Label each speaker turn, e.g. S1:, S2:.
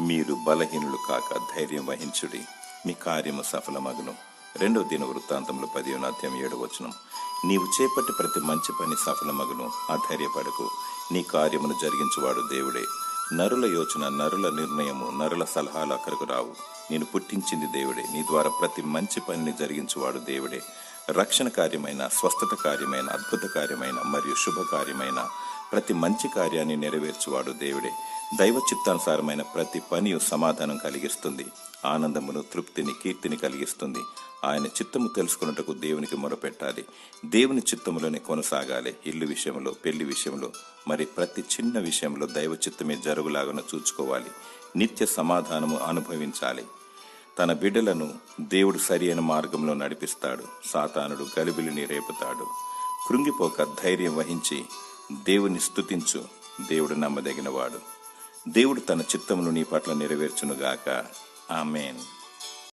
S1: మీరు బలహీనులు కాక ధైర్యం వహించుడి. మీ కార్యము సఫలమగును. రెండవ దిన వృత్తాంతంలో పదిహేను అధ్యాయం ఏడు వచనం. నీవు చేపట్టి ప్రతి మంచి పని సఫలమగును. అధైర్యపడకు. నీ కార్యమును జరిగించువాడు దేవుడే. నరుల యోచన నరుల నిర్ణయము నరుల సలహాలు అక్కడకు రావు. నేను పుట్టించింది దేవుడే. నీ ద్వారా ప్రతి మంచి పనిని జరిగించువాడు దేవుడే. రక్షణ కార్యమైన స్వస్థత కార్యమైన అద్భుత కార్యమైన మరియు శుభకార్యమైన ప్రతి మంచి కార్యాన్ని నెరవేర్చువాడు దేవుడే. దైవ చిత్తానుసారమైన ప్రతి పని సమాధానం కలిగిస్తుంది. ఆనందమును తృప్తిని కీర్తిని కలిగిస్తుంది. ఆయన చిత్తము తెలుసుకున్నట్టుకు దేవునికి మొరపెట్టాలి. దేవుని చిత్తములోనే కొనసాగాలి. ఇల్లు విషయంలో పెళ్ళి విషయంలో మరి ప్రతి చిన్న విషయంలో దైవ చిత్తమే జరుగులాగా చూచుకోవాలి. నిత్య సమాధానము అనుభవించాలి. తన బిడ్డలను దేవుడు సరి అయిన మార్గంలో నడిపిస్తాడు. సాతానుడు గలిబిలిని రేపుతాడు. కృంగిపోక ధైర్యం వహించి దేవుని స్తుతించు. దేవుడు నమ్మదగినవాడు. దేవుడు తన చిత్తమును నీ పట్ల నెరవేర్చునుగాక. ఆమెన్.